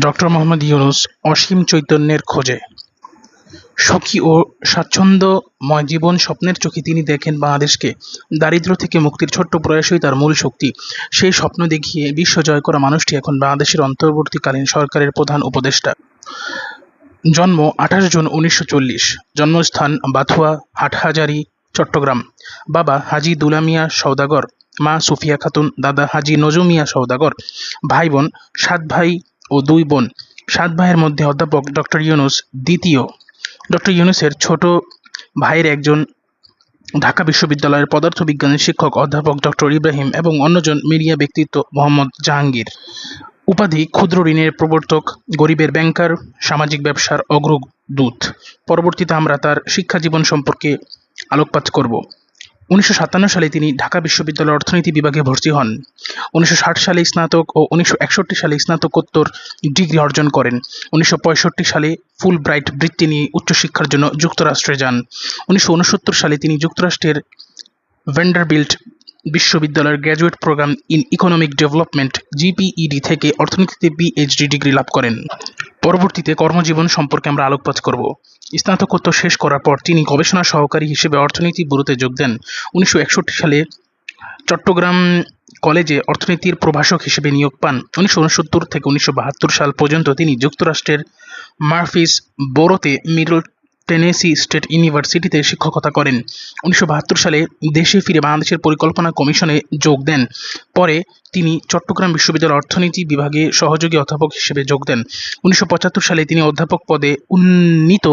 Doctor Mohammad Yunus অসীম চৈতন্যের খোঁজে। সুখী ও স্বাচ্ছন্দ্যময় জীবন স্বপ্নের চোখে তিনি দেখেন বাংলাদেশকে দারিদ্র্য থেকে মুক্তির ছোট্ট প্রয়াসই তার মূল শক্তি। সেই স্বপ্ন দেখিয়ে বিশ্ব জয় করা মানুষটি এখন বাংলাদেশের অন্তর্বর্তীকালীন সরকারের প্রধান উপদেষ্টা। জন্ম আঠাশ জুন উনিশশো চল্লিশ, জন্মস্থান বাথুয়া, হাটহাজারি, চট্টগ্রাম। বাবা হাজি দুলা মিয়া সওদাগর, মা সুফিয়া খাতুন, দাদা হাজি নজু মিয়া সওদাগর, ভাই বোন সাত ভাই ও দুই বোন। সাত ভাইয়ের মধ্যে অধ্যাপক ডক্টর ইউনুস দ্বিতীয়। ডক্টর ইউনুসের ছোট ভাইয়ের একজন ঢাকা বিশ্ববিদ্যালয়ের পদার্থবিজ্ঞানের শিক্ষক, অধ্যাপক ডক্টর ইব্রাহিম এবং অন্যজন মিডিয়া ব্যক্তিত্ব মোহাম্মদ জাহাঙ্গীর। উপাধি ক্ষুদ্র ঋণের প্রবর্তক, গরিবের ব্যাংকার, সামাজিক ব্যবসার অগ্রদূত। পরবর্তীতে আমরা তার শিক্ষা জীবন সম্পর্কে আলোকপাত করব। উনিশশো সাতান্ন সালে তিনি ঢাকা বিশ্ববিদ্যালয়ের অর্থনীতি বিভাগে ভর্তি হন। উনিশশো ষাট সালে স্নাতক ও উনিশশো একষট্টি সালে স্নাতকোত্তর ডিগ্রি অর্জন করেন। উনিশশো পঁয়ষট্টি সালে ফুল ব্রাইট বৃত্তি নিয়ে উচ্চশিক্ষার জন্য যুক্তরাষ্ট্রে যান। উনিশশো উনসত্তর সালে তিনি যুক্তরাষ্ট্রের ভ্যান্ডারবিল্ট বিশ্ববিদ্যালয়ের graduate program in economic development, GPED থেকে অর্থনীতিতে পিএইচডি ডিগ্রি লাভ করেন। পরবর্তীতে কর্মজীবন সম্পর্কে আমরা আলোকপাত করব। স্নাতকোত্তর শেষ করার পর তিনি গবেষণা সহকারী হিসেবে অর্থনীতি ব্যুরোতে যোগ দেন। উনিশশো একষট্টি সালে চট্টগ্রাম কলেজে অর্থনীতির প্রভাষক হিসেবে নিয়োগ পান। উনিশশো উনসত্তর থেকে উনিশশো বাহাত্তর সাল পর্যন্ত তিনি যুক্তরাষ্ট্রের মার্ফিস বোরোতে মিডল টেনেসি স্টেট ইউনিভার্সিটিতে শিক্ষকতা করেন। উনিশশো বাহাত্তর সালে দেশে ফিরে বাংলাদেশের পরিকল্পনা কমিশনে যোগ দেন। পরে তিনি চট্টগ্রাম বিশ্ববিদ্যালয়ের অর্থনীতি বিভাগে সহযোগী অধ্যাপক হিসেবে যোগ দেন। উনিশশো পঁচাত্তর সালে তিনি অধ্যাপক পদে উন্নীত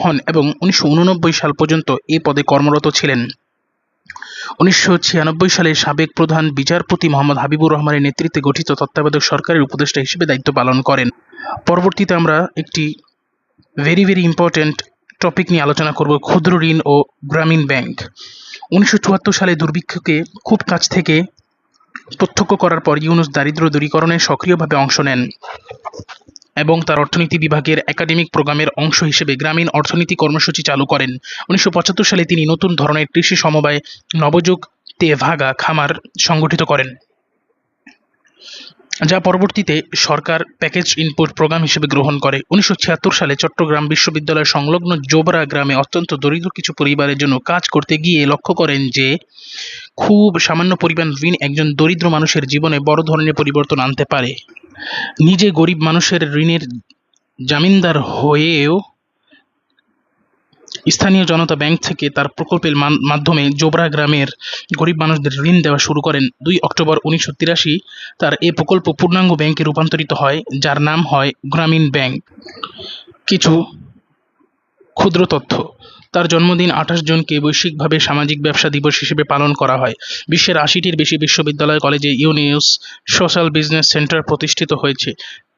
হন এবং উনিশশো উননব্বই সাল পর্যন্ত এ পদে কর্মরত ছিলেন। উনিশশো ছিয়ানব্বই সালে সাবেক প্রধান বিচারপতি মোহাম্মদ হাবিবুর রহমানের নেতৃত্বে গঠিত তত্ত্বাবধায়ক সরকারের উপদেষ্টা হিসেবে দায়িত্ব পালন করেন। পরবর্তীতে আমরা একটি ভেরি ভেরি ইম্পর্ট্যান্ট টপিক নিয়ে আলোচনা করব ক্ষুদ্র ঋণ ও গ্রামীণ ব্যাংক। উনিশশো চুয়াত্তর সালে দুর্ভিক্ষকে খুব কাছ থেকে প্রত্যক্ষ করার পর ইউনুস দারিদ্র দূরীকরণে সক্রিয়ভাবে অংশ নেন এবং তার অর্থনীতি বিভাগের একাডেমিক প্রোগ্রামের অংশ হিসেবে গ্রামীণ অর্থনীতি কর্মসূচি চালু করেন। উনিশশো পঁচাত্তর সালে তিনি নতুন ধরনের কৃষি সমবায় নবযুগ তেভাগা খামার সংগঠিত করেন। যা পরবর্তীতে সরকার প্যাকেজ ইনপুট প্রোগ্রাম হিসেবে গ্রহণ করে। উনিশশো ছিয়াত্তর সালে চট্টগ্রাম বিশ্ববিদ্যালয় সংলগ্ন জোবরা গ্রামে অত্যন্ত দরিদ্র কিছু পরিবারের জন্য কাজ করতে গিয়ে লক্ষ্য করেন যে, খুব সামান্য পরিমাণ ঋণ একজন দরিদ্র মানুষের জীবনে বড় ধরনের পরিবর্তন আনতে পারে। নিজে গরিব মানুষের ঋণের জামিনদার হয়েও স্থানীয় জনতা ব্যাংক থেকে তার প্রকল্পের মাধ্যমে জোবরা গ্রামের গরিব মানুষদের ঋণ দেওয়া শুরু করেন। দুই অক্টোবর উনিশশো তিরাশি তার এ প্রকল্প পূর্ণাঙ্গ ব্যাংকে রূপান্তরিত হয়, যার নাম হয় গ্রামীণ ব্যাংক। কিছু ক্ষুদ্র তথ্য। তার জন্মদিন আঠাশ জুনকে বৈশ্বিকভাবে সামাজিক ব্যবসা দিবস হিসেবে পালন করা হয়। বিশ্বের আশিটির বেশি বিশ্ববিদ্যালয়, কলেজে ইউনিউস সোশ্যাল বিজনেস সেন্টার প্রতিষ্ঠিত হয়েছে,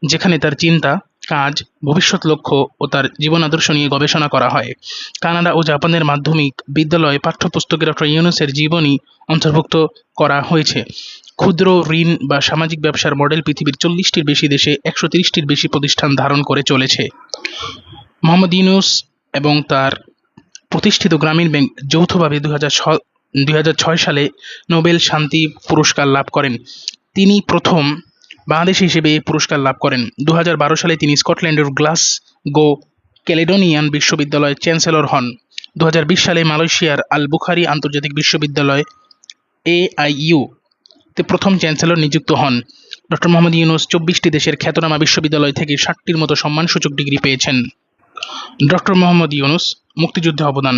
যেখানে তার চিন্তা কাজ, ভবিষ্যৎ লক্ষ্য ও তার জীবন আদর্শ নিয়ে গবেষণা করা হয়। কানাডা ও জাপানের মাধ্যমিক বিদ্যালয়ে পাঠ্যপুস্তকে ডক্টর ইউনুসের জীবনী অন্তর্ভুক্ত করা হয়েছে। ক্ষুদ্র ঋণ বা সামাজিক ব্যবসার মডেল পৃথিবীর চল্লিশটির বেশি দেশে একশো তিরিশটির বেশি প্রতিষ্ঠান ধারণ করে চলেছে। মোহাম্মদ ইউনুস এবং তার প্রতিষ্ঠিত গ্রামীণ ব্যাংক যৌথভাবে দু হাজার ছয় সালে নোবেল শান্তি পুরস্কার লাভ করেন। তিনি প্রথম বাংলাদেশি হিসেবে এই পুরস্কার লাভ করেন। দু হাজার বারো সালে তিনি স্কটল্যান্ডের গ্লাস গো ক্যালেডোনিয়ান বিশ্ববিদ্যালয়ের চ্যান্সেলর হন। দু হাজার বিশ সালে মালয়েশিয়ার আল বুখারি আন্তর্জাতিক বিশ্ববিদ্যালয় এআইইউ তে প্রথম চ্যান্সেলর নিযুক্ত হন। ডক্টর মোহাম্মদ ইউনুস চব্বিশটি দেশের খ্যাতনামা বিশ্ববিদ্যালয় থেকে ষাটটির মতো সম্মানসূচক ডিগ্রি পেয়েছেন। ডক্টর মোহাম্মদ ইউনুস, মুক্তিযুদ্ধে অবদান।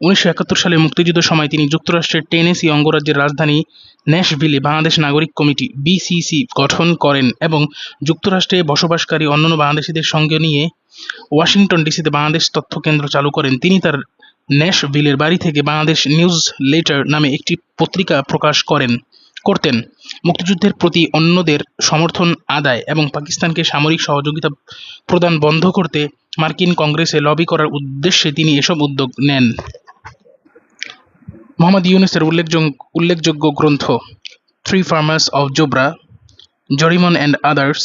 উনিশশো একাত্তর সালে মুক্তিযুদ্ধের সময় তিনি যুক্তরাষ্ট্রের টেনেসি অঙ্গরাজ্যের রাজধানী ন্যাশভিলে বাংলাদেশ নাগরিক কমিটি, বিসিসি, গঠন করেন এবং যুক্তরাষ্ট্রে বসবাসকারী অন্যান্য বাংলাদেশিদের সঙ্গে নিয়ে ওয়াশিংটন ডিসিতে বাংলাদেশ তথ্য কেন্দ্র চালু করেন। তিনি তার ন্যাশভিলের বাড়ি থেকে বাংলাদেশ নিউজ লেটার নামে একটি পত্রিকা প্রকাশ করেন। করতেন। মুক্তিযুদ্ধের প্রতি অন্যদের সমর্থন, আদায় এবং পাকিস্তানকে সামরিক সহযোগিতা প্রদান বন্ধ করতে মার্কিন কংগ্রেসে লবি করার উদ্দেশ্যে তিনি এসব উদ্যোগ নেন। মোহাম্মদ ইউনুসের উল্লেখযোগ্য উল্লেখযোগ্য গ্রন্থ three farmers of Jobra Jorimon and others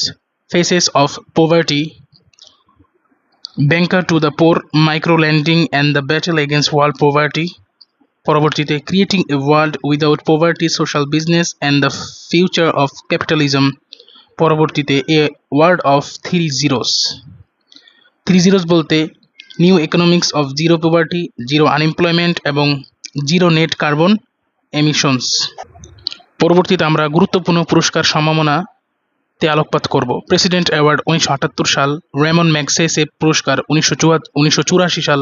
faces of poverty banker to the poor micro lending and the battle against world poverty পরবর্তীতে creating a world without poverty social business and the future of capitalism পরবর্তীতে a world of three zeros three zeros বলতে new economics of zero poverty zero unemployment এবং zero net carbon emissions পরবর্তীতে আমরা গুরুত্বপূর্ণ পুরস্কার সম্ভাবনাতে আলোকপাত করব। প্রেসিডেন্ট অ্যাওয়ার্ড উনিশশো আটাত্তর সাল রেমন ম্যাগসেসে পুরস্কার উনিশশো উনিশশো চুরাশি সাল,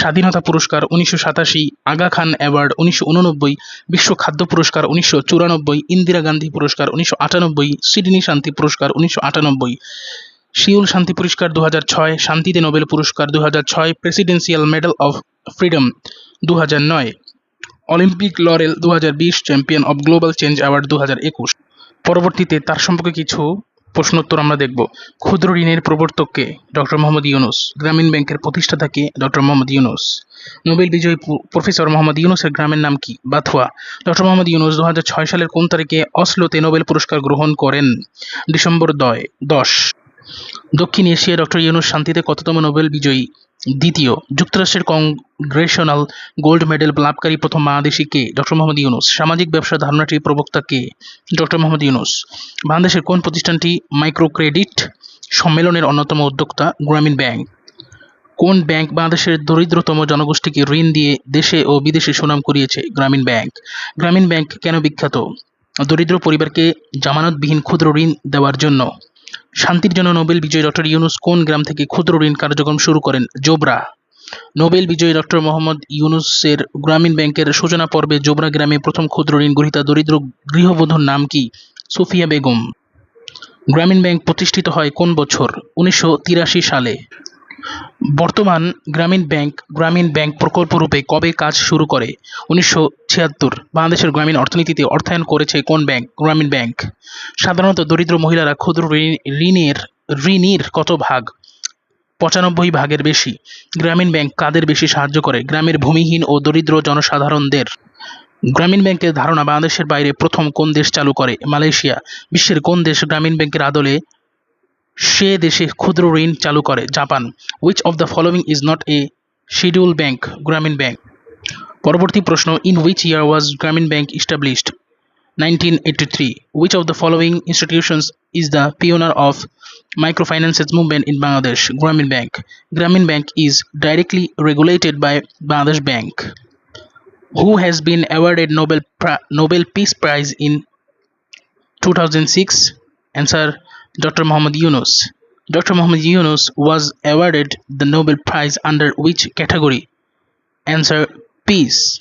স্বাধীনতা পুরস্কার উনিশশো সাতাশি, আগা খান অ্যাওয়ার্ড উনিশশো উননব্বই, বিশ্ব খাদ্য পুরস্কার উনিশশো চুরানব্বই, ইন্দিরা গান্ধী পুরস্কার উনিশশো আটানব্বই, সিডনি শান্তি পুরস্কার উনিশশো আটানব্বই। শান্তি পুরস্কার দু ছয়, শান্তিতে নোবেল পুরস্কার দু ছয় প্রেসিডেন্সিয়াল মেডেল অফ ফ্রিডম দু নয়। অলিম্পিক লরেল দু হাজার বিশ champion of global change award দু পরবর্তীতে তার সম্পর্কে কিছু প্রশ্নোত্তর আমরা দেখব। ক্ষুদ্র ঋণের প্রবর্তককে ডক্টর মোহাম্মদ ইউনুস, গ্রামীণ ব্যাংকের প্রতিষ্ঠাতাকে ডক্টর মোহাম্মদ ইউনুস, নোবেল বিজয়ী প্রফেসর মোহাম্মদ ইউনুসের গ্রামের নাম কি? বাথুয়া। ডক্টর মোহাম্মদ ইউনুস দু সালের কোন তারিখে অসলোতে নোবেল পুরস্কার গ্রহণ করেন? ডিসেম্বর দয়, দশ। দক্ষিণ এশিয়ায় ডক্টর ইউনুস শান্তিতে কততম নোবেল বিজয়ী দ্বিতীয়, যুক্তরাষ্ট্রের কংগ্রেশনাল গোল্ড মেডেল লাভকারী প্রথম বাংলাদেশি কে? ডক্টর মোহাম্মদ ইউনুস। সামাজিক ব্যবসা ধারণাটির প্রবক্তা কে? ডক্টর মোহাম্মদ ইউনুস। বাংলাদেশের কোন প্রতিষ্ঠানটি মাইক্রো ক্রেডিট সম্মেলনের অন্যতম উদ্যোক্তা? গ্রামীণ ব্যাংক। কোন ব্যাংক বাংলাদেশের দরিদ্রতম জনগোষ্ঠীকে ঋণ দিয়ে দেশে ও বিদেশে সুনাম করিয়েছে? গ্রামীণ ব্যাংক। গ্রামীণ ব্যাংক কেন বিখ্যাত? দরিদ্র পরিবারকে জামানতবিহীন ক্ষুদ্র ঋণ দেওয়ার জন্য। শান্তির জন্য নোবেল বিজয়ী ডক্টর ইউনুস কোন গ্রাম থেকে ক্ষুদ্র ঋণ কার্যক্রম শুরু করেন? জোবরা। নোবেল বিজয়ী ডক্টর মোহাম্মদ ইউনুসের গ্রামীণ ব্যাংকের সূচনা পর্বে জোবরা গ্রামে প্রথম ক্ষুদ্র ঋণ গ্রহীতা দরিদ্র গৃহবধূর নাম কি? সুফিয়া বেগম। গ্রামীণ ব্যাংক প্রতিষ্ঠিত হয় কোন বছর? উনিশশো তিরাশি সালে। বর্তমান গ্রামীণ ব্যাংক গ্রামীণ ব্যাংক প্রকল্প রূপে কবে কাজ শুরু করে? উনিশশো ছিয়াত্তর, বাংলাদেশের গ্রামীণ অর্থনীতিতে অর্থায়ন করেছে কোন ব্যাংক? গ্রামীণ ব্যাংক। সাধারণত দরিদ্র মহিলারা ক্ষুদ্র ঋণ- ঋণের ঋণের কত ভাগ? পঁচানব্বই ভাগের বেশি। গ্রামীণ ব্যাংক কাদের বেশি সাহায্য করে? গ্রামের ভূমিহীন ও দরিদ্র জনসাধারণদের। গ্রামীণ ব্যাংকের ধারণা বাংলাদেশের বাইরে প্রথম কোন দেশ চালু করে? মালয়েশিয়া। বিশ্বের কোন দেশ গ্রামীণ ব্যাংকের আদলে সে দেশে ক্ষুদ্র ঋণ চালু করে Japan which of the following is not a schedule bank Grameen bank পরবর্তী প্রশ্ন in which year was Grameen bank established 1983 which of the following institutions is the pioneer of microfinances movement in bangladesh grameen bank grameen bank is directly regulated by bangladesh bank who has been awarded nobel Pri- nobel peace prize in 2006 answer dr muhammad yunus. Dr muhammad yunus was awarded the nobel prize under which category? Answer peace